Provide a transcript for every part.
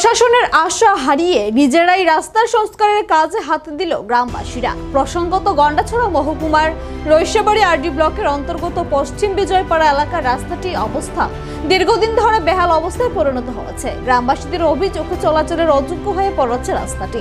প্রশাসনের আশা হারিয়ে নিজেরাই রাস্তার সংস্কারের কাজে হাত দিল গ্রামবাসীরা। প্রসঙ্গত গন্ডাছড়া মহকুমার রৈশাবাড়ি আরডি ব্লকের অন্তর্গত পশ্চিম বিজয়পাড়া এলাকার রাস্তাটি অবস্থা দীর্ঘদিন ধরে বেহাল অবস্থায় পরিণত হয়েছে। গ্রামবাসীদের অভিযোগ, চলাচলের অযোগ্য হয়ে পড়েছে রাস্তাটি।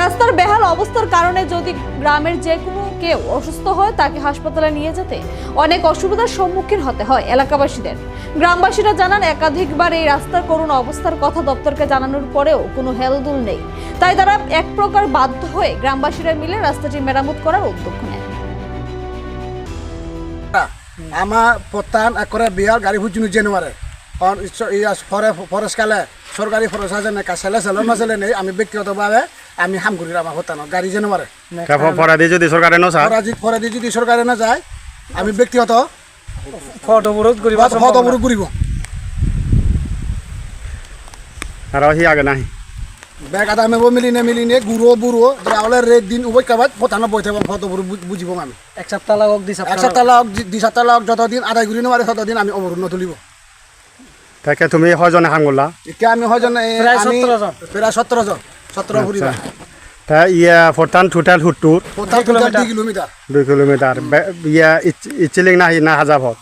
রাস্তার বেহাল অবস্থার কারণে যদি গ্রামের যে কোনো কেউ অসুস্থ হয় তাকে হাসপাতালে নিয়ে যেতে অনেক অসুবিধার সম্মুখীন হতে হয় এলাকাবাসীদের। গ্রামবাসীরা জানান, একাধিকবার এই রাস্তার করুণ অবস্থার কথা দপ্তরকে জানানোর পরেও কোনো হেলদুল নেই। তাই তারা এক প্রকার বাধ্য হয়ে গ্রামবাসীরা মিলে রাস্তাটি মেরামত করার উদ্যোগ নেয় আমার প্রত্যান করে বিয়ার গাড়ি হুচুনি জানুয়ারে। ফরেস্ট কালে সরকারি ফরেস্ট আছে না কাছেলে সেলে নচলে নেই। আমি ব্যক্তিগতভাবে আমি হাম করি আমার হতানো গাড়ি জানুয়ারে ফরাদি যদি সরকারে নছা ফরাজি ফরাদি যদি সরকারে না যায় আমি ব্যক্তিগত ফটো অবরোধ করিব হত অবরোধ করিব। আর সি আগে নাহি। ব্যাগ আদা মেব মিলিনে মিলিনে গুঁড়ো বুড়ো যাওয়ালে রেড দিন উবই কাবাত ফতানো বই থাকব ফটো অবরোধ বুঝিব আমি। এক সপ্তাহ লাগক দুই এক সপ্তাহ সপ্তাহ লাগ দুই সপ্তাহ লাগ যতদিন আদায় করি নোৱাৰে ততদিন আমি অবরোধ নতুলিব। তাকে তুমি হজনে হাং এতিয়া আমি হয়জন প্ৰায় 17 জন। প্ৰায় সত্তৰ জন সত্তৰ ফুৰিবা তা ইয়া ফরতান টোটাল সত্তর পঞ্চাছ কিলোমিটাৰ দুই কিলোমিটাৰ দুই কিলোমিটার। বে- ইয়া ইচ- ইচিলিং নাহি না হাজাভত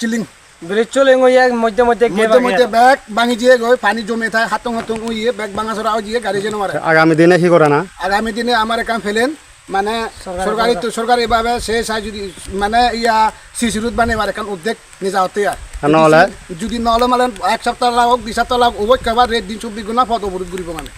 চিলিং ব্রিজ চলে গিয়ে মধ্যে মধ্যে গে মধ্যে মধ্যে বেগ ভাঙি দিয়ে গৈ পানী জমে থাকে হাতং হাতং উইয়ে বেগ ভাঙা চৰা দিয়ে গাড়ী যে নোৱাৰে আগামী দিনে কি করে না? আগামী দিনে আমার কাম ফেলেন। মানে চৰকাৰী চৰকাৰীভাৱে সে চাই যদি মানে ইয়া চি ৰোড বানাইবার এখন উদ্যোগ নিজা হতে আর আর নহলে? যদি নহলে মানে এক সপ্তাহ লাগক দুই সপ্তাহ লাগ ওই কেবার রেট দিন চব্বিশ গুণা ফটো অবরোধ করিব মানে।